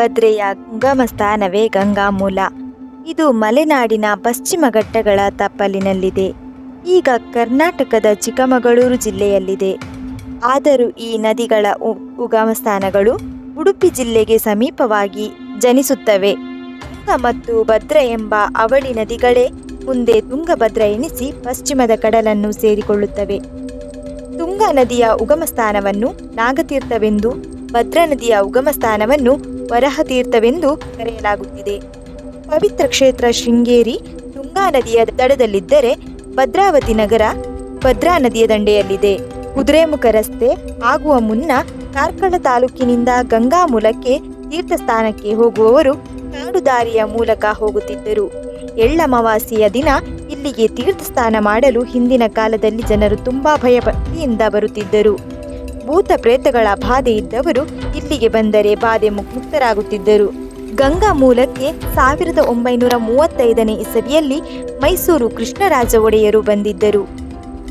ತುಂಗಭದ್ರೆಯ ಉಗಮ ಸ್ಥಾನವೇ ಗಂಗಾಮೂಲ. ಇದು ಮಲೆನಾಡಿನ ಪಶ್ಚಿಮ ಘಟ್ಟಗಳ ತಪ್ಪಲಿನಲ್ಲಿದೆ. ಈಗ ಕರ್ನಾಟಕದ ಚಿಕ್ಕಮಗಳೂರು ಜಿಲ್ಲೆಯಲ್ಲಿದೆ. ಆದರೂ ಈ ನದಿಗಳ ಉಗಮ ಸ್ಥಾನಗಳು ಉಡುಪಿ ಜಿಲ್ಲೆಗೆ ಸಮೀಪವಾಗಿ ಜನಿಸುತ್ತವೆ. ತುಂಗ ಮತ್ತು ಭದ್ರ ಎಂಬ ಅವಳಿ ನದಿಗಳೇ ಮುಂದೆ ತುಂಗಭದ್ರ ಎನಿಸಿ ಪಶ್ಚಿಮದ ಕಡಲನ್ನು ಸೇರಿಕೊಳ್ಳುತ್ತವೆ. ತುಂಗಾ ನದಿಯ ಉಗಮ ಸ್ಥಾನವನ್ನು ನಾಗತೀರ್ಥವೆಂದು ಭದ್ರಾ ನದಿಯ ಉಗಮ ಸ್ಥಾನವನ್ನು ವರಹತೀರ್ಥವೆಂದು ಕರೆಯಲಾಗುತ್ತಿದೆ. ಪವಿತ್ರ ಕ್ಷೇತ್ರ ಶೃಂಗೇರಿ ತುಂಗಾ ನದಿಯ ದಡದಲ್ಲಿದ್ದರೆ ಭದ್ರಾವತಿ ನಗರ ಭದ್ರಾ ನದಿಯ ದಂಡೆಯಲ್ಲಿದೆ. ಕುದುರೆಮುಖ ರಸ್ತೆ ಆಗುವ ಮುನ್ನ ಕಾರ್ಕಳ ತಾಲೂಕಿನಿಂದ ಗಂಗಾ ಮೂಲಕ್ಕೆ ತೀರ್ಥಸ್ಥಾನಕ್ಕೆ ಹೋಗುವವರು ಕಾಡು ದಾರಿಯ ಮೂಲಕ ಹೋಗುತ್ತಿದ್ದರು. ಎಳ್ಳಮವಾಸಿಯ ದಿನ ಇಲ್ಲಿಗೆ ತೀರ್ಥಸ್ಥಾನ ಮಾಡಲು ಹಿಂದಿನ ಕಾಲದಲ್ಲಿ ಜನರು ತುಂಬಾ ಭಯಭಕ್ತಿಯಿಂದ ಬರುತ್ತಿದ್ದರು. ಭೂತ ಪ್ರೇತಗಳ ಬಾಧೆ ಇದ್ದವರು ಇಲ್ಲಿಗೆ ಬಂದರೆ ಬಾಧೆ ಮುಕ್- ಮುಕ್ತರಾಗುತ್ತಿದ್ದರು. ಗಂಗಾ ಮೂಲಕ್ಕೆ ಸಾವಿರದ ಒಂಬೈನೂರ ಮೂವತ್ತೈದನೇ ಇಸವಿಯಲ್ಲಿ ಮೈಸೂರು ಕೃಷ್ಣರಾಜ ಒಡೆಯರು ಬಂದಿದ್ದರು.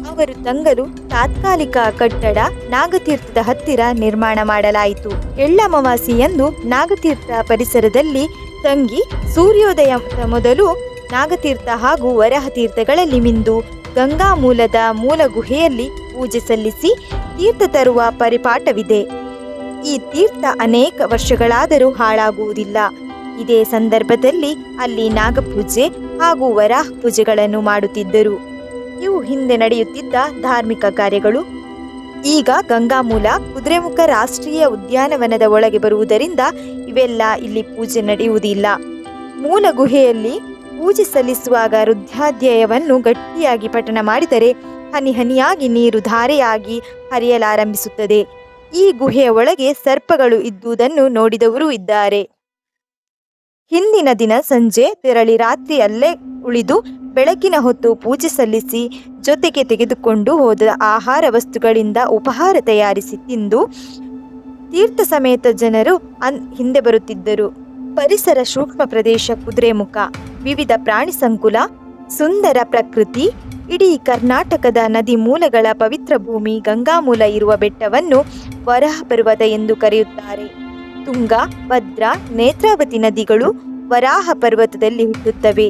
ಅವರು ತಂಗಲು ತಾತ್ಕಾಲಿಕ ಕಟ್ಟಡ, ನಾಗತೀರ್ಥದ ಹತ್ತಿರ ನಿರ್ಮಾಣ ಮಾಡಲಾಯಿತು. ಎಳ್ಳಮವಾಸಿಯಂದು ನಾಗತೀರ್ಥ ಪರಿಸರದಲ್ಲಿ ತಂಗಿ ಸೂರ್ಯೋದಯ ಮೊದಲು ನಾಗತೀರ್ಥ ಹಾಗೂ ವರಹತೀರ್ಥಗಳಲ್ಲಿ ಮಿಂದು ಗಂಗಾ ಮೂಲದ ಮೂಲ ಗುಹೆಯಲ್ಲಿ ಪೂಜೆ ಸಲ್ಲಿಸಿ ತೀರ್ಥ ತರುವ ಪರಿಪಾಠವಿದೆ. ಈ ತೀರ್ಥ ಅನೇಕ ವರ್ಷಗಳಾದರೂ ಹಾಳಾಗುವುದಿಲ್ಲ. ಇದೇ ಸಂದರ್ಭದಲ್ಲಿ ಅಲ್ಲಿ ನಾಗಪೂಜೆ ಹಾಗೂ ವರಾಹ ಪೂಜೆಗಳನ್ನು ಮಾಡುತ್ತಿದ್ದರು. ಇವು ಹಿಂದೆ ನಡೆಯುತ್ತಿದ್ದ ಧಾರ್ಮಿಕ ಕಾರ್ಯಗಳು. ಈಗ ಗಂಗಾಮೂಲ, ಕುದುರೆಮುಖ ರಾಷ್ಟ್ರೀಯ ಉದ್ಯಾನವನದ ಒಳಗೆ ಬರುವುದರಿಂದ ಇವೆಲ್ಲ ಇಲ್ಲಿ ಪೂಜೆ ನಡೆಯುವುದಿಲ್ಲ. ಮೂಲ ಗುಹೆಯಲ್ಲಿ ಪೂಜೆ ಸಲ್ಲಿಸುವಾಗ ರುದ್ರಾಧ್ಯಾಯವನ್ನು ಗಟ್ಟಿಯಾಗಿ ಪಠಣ ಮಾಡಿದರೆ ಹನಿ ಹನಿಯಾಗಿ ನೀರು ಧಾರೆಯಾಗಿ ಹರಿಯಲಾರಂಭಿಸುತ್ತದೆ. ಈ ಗುಹೆಯ ಒಳಗೆ ಸರ್ಪಗಳು ಇದ್ದುದನ್ನು ನೋಡಿದವರು ಇದ್ದಾರೆ. ಹಿಂದಿನ ದಿನ ಸಂಜೆ ತೆರಳಿ ರಾತ್ರಿ ಅಲ್ಲೇ ಉಳಿದು ಬೆಳಕಿನ ಹೊತ್ತು ಪೂಜೆ ಸಲ್ಲಿಸಿ ಜೊತೆಗೆ ತೆಗೆದುಕೊಂಡು ಹೋದ ಆಹಾರ ವಸ್ತುಗಳಿಂದ ಉಪಹಾರ ತಯಾರಿಸಿ ತಿಂದು ತೀರ್ಥ ಸಮೇತ ಜನರು ಅನ್ ಹಿಂದೆ ಬರುತ್ತಿದ್ದರು. ಪರಿಸರ ಸೂಕ್ಷ್ಮ ಪ್ರದೇಶ ಕುದುರೆಮುಖ, ವಿವಿಧ ಪ್ರಾಣಿ ಸಂಕುಲ ಸುಂದರ ಪ್ರಕೃತಿ, ಇಡೀ ಕರ್ನಾಟಕದ ನದಿ ಮೂಲಗಳ ಪವಿತ್ರ ಭೂಮಿ, ಗಂಗಾಮೂಲ ಇರುವ ಬೆಟ್ಟವನ್ನು ವರಹ ಪರ್ವತ ಎಂದು ಕರೆಯುತ್ತಾರೆ. ತುಂಗ, ಭದ್ರಾ, ನೇತ್ರಾವತಿ ನದಿಗಳು ವರಾಹ ಪರ್ವತದಲ್ಲಿ ಹುಟ್ಟುತ್ತವೆ.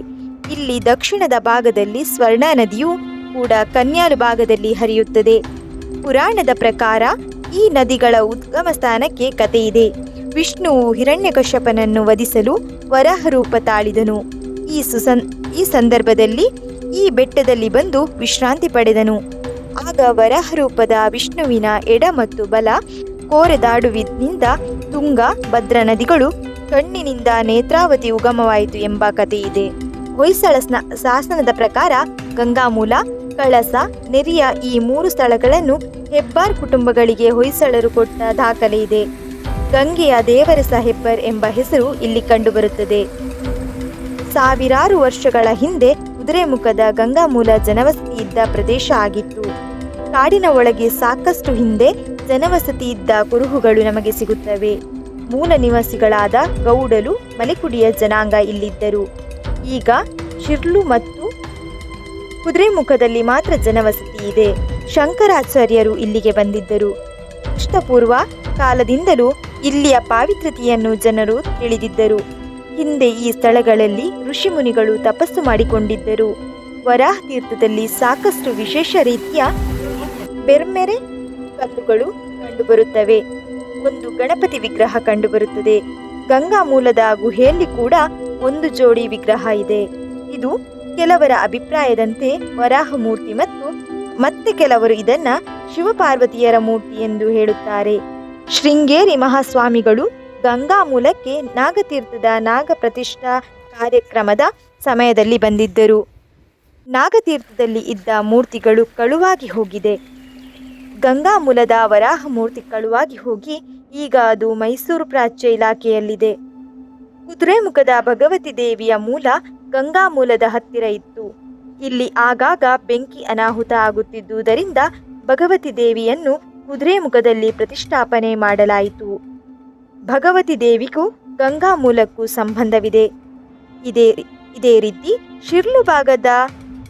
ಇಲ್ಲಿ ದಕ್ಷಿಣದ ಭಾಗದಲ್ಲಿ ಸ್ವರ್ಣ ನದಿಯು ಕೂಡ ಕನ್ಯಾಲು ಭಾಗದಲ್ಲಿ ಹರಿಯುತ್ತದೆ. ಪುರಾಣದ ಪ್ರಕಾರ ಈ ನದಿಗಳ ಉದ್ಗಮ ಸ್ಥಾನಕ್ಕೆ ಕಥೆಯಿದೆ. ವಿಷ್ಣುವು ಹಿರಣ್ಯಕಶ್ಯಪನನ್ನು ವಧಿಸಲು ವರಹ ರೂಪ ತಾಳಿದನು. ಈ ಸುಸನ್ ಈ ಸಂದರ್ಭದಲ್ಲಿ ಈ ಬೆಟ್ಟದಲ್ಲಿ ಬಂದು ವಿಶ್ರಾಂತಿ ಪಡೆದನು. ಆಗ ವರಹ ರೂಪದ ವಿಷ್ಣುವಿನ ಎಡ ಮತ್ತು ಬಲ, ಕೋರೆದಾಡುವಿನಿಂದ ತುಂಗ, ಭದ್ರ ನದಿಗಳು, ಕಣ್ಣಿನಿಂದ ನೇತ್ರಾವತಿ ಉಗಮವಾಯಿತು ಎಂಬ ಕಥೆಯಿದೆ. ಹೊಯ್ಸಳ ಸ್ನ- ಶಾಸನದ ಪ್ರಕಾರ ಗಂಗಾಮೂಲ, ಕಳಸ, ನೆರಿಯ ಈ ಮೂರು ಸ್ಥಳಗಳನ್ನು ಹೆಬ್ಬಾರ್ ಕುಟುಂಬಗಳಿಗೆ ಹೊಯ್ಸಳರು ಕೊಟ್ಟ ದಾಖಲೆ ಇದೆ ಗಂಗೆಯ ದೇವರಸ ಹೆಬ್ಬರ್ ಎಂಬ ಹೆಸರು ಇಲ್ಲಿ ಕಂಡುಬರುತ್ತದೆ. ಸಾವಿರಾರು ವರ್ಷಗಳ ಹಿಂದೆ ಕುದುರೆಮುಖದ ಗಂಗಾಮೂಲ ಜನವಸತಿ ಇದ್ದ ಪ್ರದೇಶ ಆಗಿತ್ತು. ಕಾಡಿನ ಒಳಗೆ ಸಾಕಷ್ಟು ಹಿಂದೆ ಜನವಸತಿ ಇದ್ದ ಕುರುಹುಗಳು ನಮಗೆ ಸಿಗುತ್ತವೆ. ಮೂಲ ನಿವಾಸಿಗಳಾದ ಗೌಡಲು ಮಲೆಕುಡಿಯ ಜನಾಂಗ ಇಲ್ಲಿದ್ದರು. ಈಗ ಶಿರ್ಲು ಮತ್ತು ಕುದುರೆಮುಖದಲ್ಲಿ ಮಾತ್ರ ಜನವಸತಿ ಇದೆ. ಶಂಕರಾಚಾರ್ಯರು ಇಲ್ಲಿಗೆ ಬಂದಿದ್ದರು. ಕ್ರಿಸ್ತಪೂರ್ವ ಕಾಲದಿಂದಲೂ ಇಲ್ಲಿಯ ಪಾವಿತ್ರತೆಯನ್ನು ಜನರು ತಿಳಿದಿದ್ದರು. ಹಿಂದೆ ಈ ಸ್ಥಳಗಳಲ್ಲಿ ಋಷಿಮುನಿಗಳು ತಪಸ್ಸು ಮಾಡಿಕೊಂಡಿದ್ದರು. ವರಾಹ ತೀರ್ಥದಲ್ಲಿ ಸಾಕಷ್ಟು ವಿಶೇಷ ರೀತಿಯ ಬೆರ್ಮೆರೆ ಕಲ್ಲುಗಳು ಕಂಡುಬರುತ್ತವೆ. ಒಂದು ಗಣಪತಿ ವಿಗ್ರಹ ಕಂಡುಬರುತ್ತದೆ. ಗಂಗಾ ಮೂಲದ ಗುಹೆಯಲ್ಲಿ ಕೂಡ ಒಂದು ಜೋಡಿ ವಿಗ್ರಹ ಇದೆ. ಇದು ಕೆಲವರ ಅಭಿಪ್ರಾಯದಂತೆ ವರಾಹ ಮೂರ್ತಿ ಮತ್ತು ಮತ್ತೆ ಕೆಲವರು ಇದನ್ನ ಶಿವಪಾರ್ವತಿಯರ ಮೂರ್ತಿ ಎಂದು ಹೇಳುತ್ತಾರೆ. ಶೃಂಗೇರಿ ಮಹಾಸ್ವಾಮಿಗಳು ಗಂಗಾ ಮೂಲಕ್ಕೆ ನಾಗತೀರ್ಥದ ನಾಗ ಪ್ರತಿಷ್ಠಾ ಕಾರ್ಯಕ್ರಮದ ಸಮಯದಲ್ಲಿ ಬಂದಿದ್ದರು. ನಾಗತೀರ್ಥದಲ್ಲಿ ಇದ್ದ ಮೂರ್ತಿಗಳು ಕಳುವಾಗಿ ಹೋಗಿದೆ. ಗಂಗಾ ಮೂಲದ ವರಾಹ ಮೂರ್ತಿ ಕಳುವಾಗಿ ಹೋಗಿ ಈಗ ಅದು ಮೈಸೂರು ಪ್ರಾಚ್ಯ ಇಲಾಖೆಯಲ್ಲಿದೆ. ಕುದುರೆಮುಖದ ಭಗವತಿ ದೇವಿಯ ಮೂಲ ಗಂಗಾ ಮೂಲದ ಹತ್ತಿರ ಇತ್ತು. ಇಲ್ಲಿ ಆಗಾಗ ಬೆಂಕಿ ಅನಾಹುತ ಆಗುತ್ತಿದ್ದುದರಿಂದ ಭಗವತಿ ದೇವಿಯನ್ನು ಕುದುರೆಮುಖದಲ್ಲಿ ಪ್ರತಿಷ್ಠಾಪನೆ ಮಾಡಲಾಯಿತು. ಭಗವತಿ ದೇವಿಗೂ ಗಂಗಾ ಮೂಲಕ್ಕೂ ಸಂಬಂಧವಿದೆ. ಇದೇ ಇದೇ ರೀತಿ ಶಿರ್ಲು ಭಾಗದ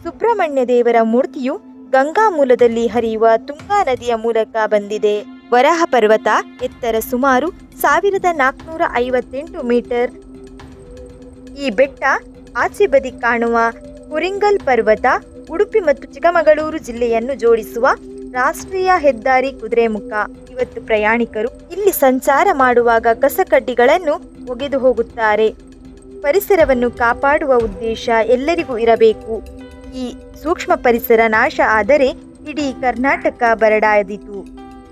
ಸುಬ್ರಹ್ಮಣ್ಯ ದೇವರ ಮೂರ್ತಿಯು ಗಂಗಾ ಮೂಲದಲ್ಲಿ ಹರಿಯುವ ತುಂಗಾ ನದಿಯ ಮೂಲಕ ಬಂದಿದೆ. ವರಾಹ ಪರ್ವತ ಎತ್ತರ ಸುಮಾರು ಸಾವಿರದ ನಾಲ್ಕುನೂರ ಐವತ್ತೆಂಟು ಮೀಟರ್. ಈ ಬೆಟ್ಟ ಆಚೆ ಬದಿ ಕಾಣುವ ಕುರಿಂಗಲ್ ಪರ್ವತ, ಉಡುಪಿ ಮತ್ತು ಚಿಕ್ಕಮಗಳೂರು ಜಿಲ್ಲೆಯನ್ನು ಜೋಡಿಸುವ ರಾಷ್ಟ್ರೀಯ ಹೆದ್ದಾರಿ ಕುದುರೆಮುಖ ಇವತ್ತು ಪ್ರಯಾಣಿಕರು ಇಲ್ಲಿ ಸಂಚಾರ ಮಾಡುವಾಗ ಕಸಕಡ್ಡಿಗಳನ್ನು ಒಗೆದು ಹೋಗುತ್ತಾರೆ. ಪರಿಸರವನ್ನು ಕಾಪಾಡುವ ಉದ್ದೇಶ ಎಲ್ಲರಿಗೂ ಇರಬೇಕು. ಈ ಸೂಕ್ಷ್ಮ ಪರಿಸರ ನಾಶ ಆದರೆ ಇಡೀ ಕರ್ನಾಟಕ ಬರಡಾಯದಿತು.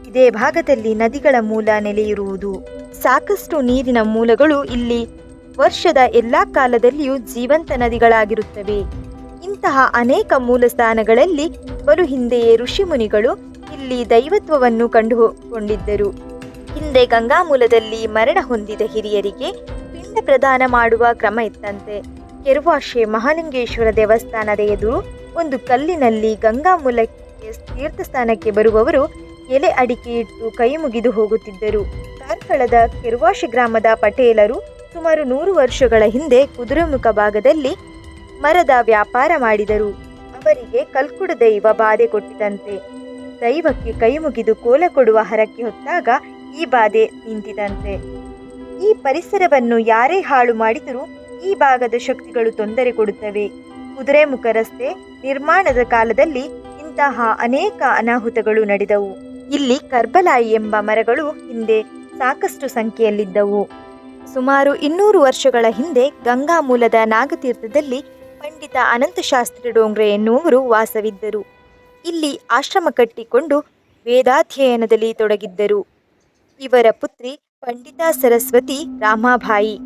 ಇದೇ ಭಾಗದಲ್ಲಿ ನದಿಗಳ ಮೂಲ ನೆಲೆಯಿರುವುದು. ಸಾಕಷ್ಟು ನೀರಿನ ಮೂಲಗಳು ಇಲ್ಲಿ ವರ್ಷದ ಎಲ್ಲಾ ಕಾಲದಲ್ಲಿಯೂ ಜೀವಂತ ನದಿಗಳಾಗಿರುತ್ತವೆ. ಇಂತಹ ಅನೇಕ ಮೂಲ ಸ್ಥಾನಗಳಲ್ಲಿ ಬಲು ಹಿಂದೆಯೇ ಋಷಿಮುನಿಗಳು ಇಲ್ಲಿ ದೈವತ್ವವನ್ನು ಕಂಡುಕೊಂಡಿದ್ದರು. ಹಿಂದೆ ಗಂಗಾಮೂಲದಲ್ಲಿ ಮರಣ ಹೊಂದಿದ ಹಿರಿಯರಿಗೆ ಪಿಂಡ ಪ್ರದಾನ ಮಾಡುವ ಕ್ರಮ ಇತ್ತಂತೆ. ಕೆರುವಾಶೆ ಮಹಾಲಿಂಗೇಶ್ವರ ದೇವಸ್ಥಾನದ ಎದುರು ಒಂದು ಕಲ್ಲಿನಲ್ಲಿ ಗಂಗಾಮೂಲಕ್ಕೆ ತೀರ್ಥಸ್ಥಾನಕ್ಕೆ ಬರುವವರು ಎಲೆ ಅಡಿಕೆ ಇಟ್ಟು ಕೈ ಮುಗಿದು ಹೋಗುತ್ತಿದ್ದರು. ಕಾರ್ಕಳದ ಕೆರುವಾಶೆ ಗ್ರಾಮದ ಪಟೇಲರು ಸುಮಾರು ನೂರು ವರ್ಷಗಳ ಹಿಂದೆ ಕುದುರೆಮುಖ ಭಾಗದಲ್ಲಿ ಮರದ ವ್ಯಾಪಾರ ಮಾಡಿದರು. ಅವರಿಗೆ ಕಲ್ಕುಡ ದೈವ ಬಾಧೆ ಕೊಟ್ಟಿದಂತೆ ದೈವಕ್ಕೆ ಕೈ ಮುಗಿದು ಕೋಲ ಕೊಡುವ ಹರಕೆ ಹೊತ್ತಾಗ ಈ ಬಾಧೆ ನಿಂತಿದಂತೆ ಈ ಪರಿಸರವನ್ನು ಯಾರೇ ಹಾಳು ಮಾಡಿದರೂ ಈ ಭಾಗದ ಶಕ್ತಿಗಳು ತೊಂದರೆ ಕೊಡುತ್ತವೆ. ಕುದುರೆಮುಖ ರಸ್ತೆ ನಿರ್ಮಾಣದ ಕಾಲದಲ್ಲಿ ಇಂತಹ ಅನೇಕ ಅನಾಹುತಗಳು ನಡೆದವು. ಇಲ್ಲಿ ಕರ್ಬಲಾಯಿ ಎಂಬ ಮರಗಳು ಹಿಂದೆ ಸಾಕಷ್ಟು ಸಂಖ್ಯೆಯಲ್ಲಿದ್ದವು. ಸುಮಾರು ಇನ್ನೂರು ವರ್ಷಗಳ ಹಿಂದೆ ಗಂಗಾ ಮೂಲದ ನಾಗತೀರ್ಥದಲ್ಲಿ ಪಂಡಿತ ಅನಂತಶಾಸ್ತ್ರಿ ಡೋಂಗ್ರೆ ಎನ್ನುವವರು ವಾಸವಿದ್ದರು. ಇಲ್ಲಿ ಆಶ್ರಮ ಕಟ್ಟಿಕೊಂಡು ವೇದಾಧ್ಯಯನದಲ್ಲಿ ತೊಡಗಿದ್ದರು. ಇವರ ಪುತ್ರಿ ಪಂಡಿತ ಸರಸ್ವತಿ ರಾಮಾಬಾಯಿ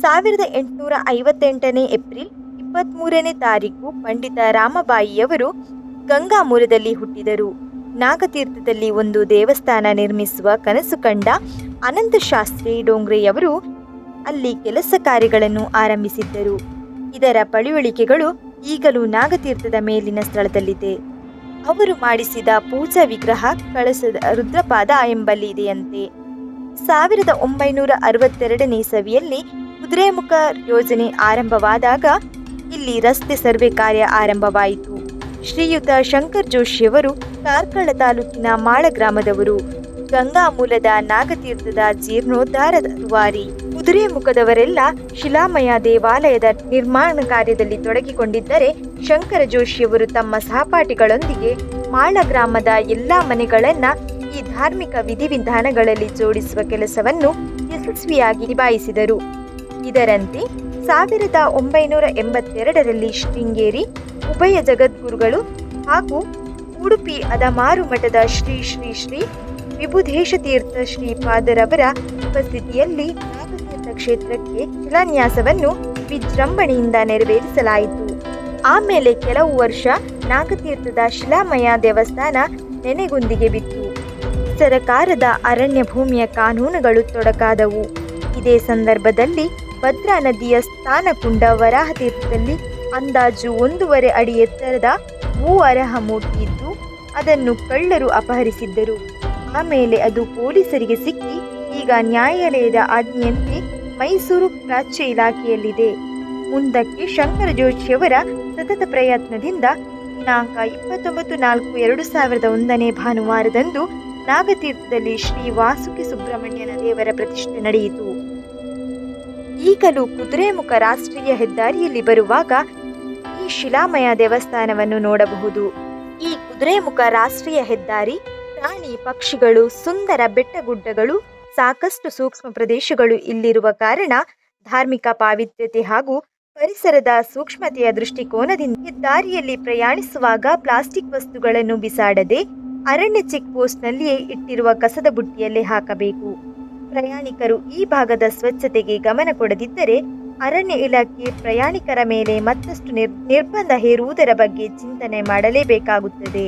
ಸಾವಿರದ ಎಂಟುನೂರ ಐವತ್ತೆಂಟನೇ ಏಪ್ರಿಲ್ ಇಪ್ಪತ್ತ್ಮೂರನೇ ತಾರೀಕು ಪಂಡಿತ ರಾಮಬಾಯಿಯವರು ಗಂಗಾಮೂಲದಲ್ಲಿ ಹುಟ್ಟಿದರು. ನಾಗತೀರ್ಥದಲ್ಲಿ ಒಂದು ದೇವಸ್ಥಾನ ನಿರ್ಮಿಸುವ ಕನಸು ಕಂಡ ಅನಂತಶಾಸ್ತ್ರಿ ಡೋಂಗ್ರೆಯವರು ಅಲ್ಲಿ ಕೆಲಸ ಕಾರ್ಯಗಳನ್ನು ಆರಂಭಿಸಿದ್ದರು. ಇದರ ಪಳಿವಳಿಕೆಗಳು ಈಗಲೂ ನಾಗತೀರ್ಥದ ಮೇಲಿನ ಸ್ಥಳದಲ್ಲಿದೆ. ಅವರು ಮಾಡಿಸಿದ ಪೂಜಾ ವಿಗ್ರಹ ಕಳಸದ ರುದ್ರಪಾದ ಎಂಬಲ್ಲಿ ಇದೆಯಂತೆ ಸಾವಿರದ ಒಂಬೈನೂರ ಅರವತ್ತೆರಡನೇ ಸವಿಯಲ್ಲಿ ಕುದುರೆಮುಖ ಯೋಜನೆ ಆರಂಭವಾದಾಗ ಇಲ್ಲಿ ರಸ್ತೆ ಸರ್ವೆ ಕಾರ್ಯ ಆರಂಭವಾಯಿತು. ಶ್ರೀಯುತ ಶಂಕರ್ ಜೋಶಿಯವರು ಕಾರ್ಕಳ ತಾಲೂಕಿನ ಮಾಳ ಗ್ರಾಮದವರು. ಗಂಗಾ ಮೂಲದ ನಾಗತೀರ್ಥದ ಜೀರ್ಣೋದ್ಧಾರದ ದುವಾರಿ. ಕುದುರೆಮುಖದವರೆಲ್ಲ ಶಿಲಾಮಯ ದೇವಾಲಯದ ನಿರ್ಮಾಣ ಕಾರ್ಯದಲ್ಲಿ ತೊಡಗಿಕೊಂಡಿದ್ದರೆ ಶಂಕರ ಜೋಶಿಯವರು ತಮ್ಮ ಸಹಪಾಠಿಗಳೊಂದಿಗೆ ಮಾಳ ಗ್ರಾಮದ ಎಲ್ಲಾ ಮನೆಗಳನ್ನ ಈ ಧಾರ್ಮಿಕ ವಿಧಿವಿಧಾನಗಳಲ್ಲಿ ಜೋಡಿಸುವ ಕೆಲಸವನ್ನು ಯಶಸ್ವಿಯಾಗಿ ನಿಭಾಯಿಸಿದರು. ಇದರಂತೆ ಸಾವಿರದ ಒಂಬೈನೂರ ಎಂಬತ್ತೆರಡರಲ್ಲಿ ಶೃಂಗೇರಿ, ಉಭಯ ಜಗದ್ಗುರುಗಳು ಹಾಗೂ ಉಡುಪಿ ಅದಮಾರು ಮಠದ ಶ್ರೀ ಶ್ರೀ ಶ್ರೀ ವಿಭುಧೇಶ ತೀರ್ಥ ಶ್ರೀಪಾದರವರ ಉಪಸ್ಥಿತಿಯಲ್ಲಿ ಕ್ಷೇತ್ರಕ್ಕೆ ಶಿಲಾನ್ಯಾಸವನ್ನು ವಿಜೃಂಭಣೆಯಿಂದ ನೆರವೇರಿಸಲಾಯಿತು. ಆಮೇಲೆ ಕೆಲವು ವರ್ಷ ನಾಗತೀರ್ಥದ ಶಿಲಾಮಯ ದೇವಸ್ಥಾನ ನೆನೆಗುಂದಿಗೆ ಬಿತ್ತು. ಸರಕಾರದ ಅರಣ್ಯ ಭೂಮಿಯ ಕಾನೂನುಗಳು ತೊಡಕಾದವು. ಇದೇ ಸಂದರ್ಭದಲ್ಲಿ ಭದ್ರಾ ನದಿಯ ಸ್ಥಾನಕುಂಡ ವರಾಹ ತೀರ್ಥದಲ್ಲಿ ಅಂದಾಜು ಒಂದೂವರೆ ಅಡಿ ಎತ್ತರದ ಭೂ ಅರಹ ಮೂರ್ತಿ ಇದ್ದು, ಅದನ್ನು ಕಳ್ಳರು ಅಪಹರಿಸಿದ್ದರು. ಆಮೇಲೆ ಅದು ಪೊಲೀಸರಿಗೆ ಸಿಕ್ಕಿ, ಈಗ ನ್ಯಾಯಾಲಯದ ಆಜ್ಞೆಯಂತೆ ಮೈಸೂರು ಪ್ರಾಚ್ಯ ಇಲಾಖೆಯಲ್ಲಿದೆ. ಮುಂದಕ್ಕೆ ಶಂಕರ ಜೋಶಿಯವರ ಸತತ ಪ್ರಯತ್ನದಿಂದ ದಿನಾಂಕ ಇಪ್ಪತ್ತೊಂಬತ್ತು ನಾಲ್ಕು ಎರಡು ಸಾವಿರದ ಒಂದನೇ ಭಾನುವಾರದಂದು ನಾಗತೀರ್ಥದಲ್ಲಿ ಶ್ರೀ ವಾಸುಕಿ ಸುಬ್ರಹ್ಮಣ್ಯನ ದೇವರ ಪ್ರತಿಷ್ಠೆ ನಡೆಯಿತು. ಈಗಲೂ ಕುದುರೆಮುಖ ರಾಷ್ಟ್ರೀಯ ಹೆದ್ದಾರಿಯಲ್ಲಿ ಬರುವಾಗ ಈ ಶಿಲಾಮಯ ದೇವಸ್ಥಾನವನ್ನು ನೋಡಬಹುದು. ಈ ಕುದುರೆಮುಖ ರಾಷ್ಟ್ರೀಯ ಹೆದ್ದಾರಿ ಪ್ರಾಣಿ ಪಕ್ಷಿಗಳು, ಸುಂದರ ಬೆಟ್ಟಗುಡ್ಡಗಳು ಸಾಕಷ್ಟು ಸೂಕ್ಷ್ಮ ಪ್ರದೇಶಗಳು ಇಲ್ಲಿರುವ ಕಾರಣ ಧಾರ್ಮಿಕ ಪಾವಿತ್ರ್ಯತೆ ಹಾಗೂ ಪರಿಸರದ ಸೂಕ್ಷ್ಮತೆಯ ದೃಷ್ಟಿಕೋನದಿಂದ ಹೆದ್ದಾರಿಯಲ್ಲಿ ಪ್ರಯಾಣಿಸುವಾಗ ಪ್ಲಾಸ್ಟಿಕ್ ವಸ್ತುಗಳನ್ನು ಬಿಸಾಡದೆ ಅರಣ್ಯ ಚೆಕ್ ಪೋಸ್ಟ್ನಲ್ಲಿಯೇ ಇಟ್ಟಿರುವ ಕಸದ ಬುಟ್ಟಿಯಲ್ಲೇ ಹಾಕಬೇಕು. ಪ್ರಯಾಣಿಕರು ಈ ಭಾಗದ ಸ್ವಚ್ಛತೆಗೆ ಗಮನ ಕೊಡದಿದ್ದರೆ ಅರಣ್ಯ ಇಲಾಖೆ ಪ್ರಯಾಣಿಕರ ಮೇಲೆ ಮತ್ತಷ್ಟು ನಿರ್ ನಿರ್ಬಂಧ ಹೇರುವುದರ ಬಗ್ಗೆ ಚಿಂತನೆ ಮಾಡಲೇಬೇಕಾಗುತ್ತದೆ.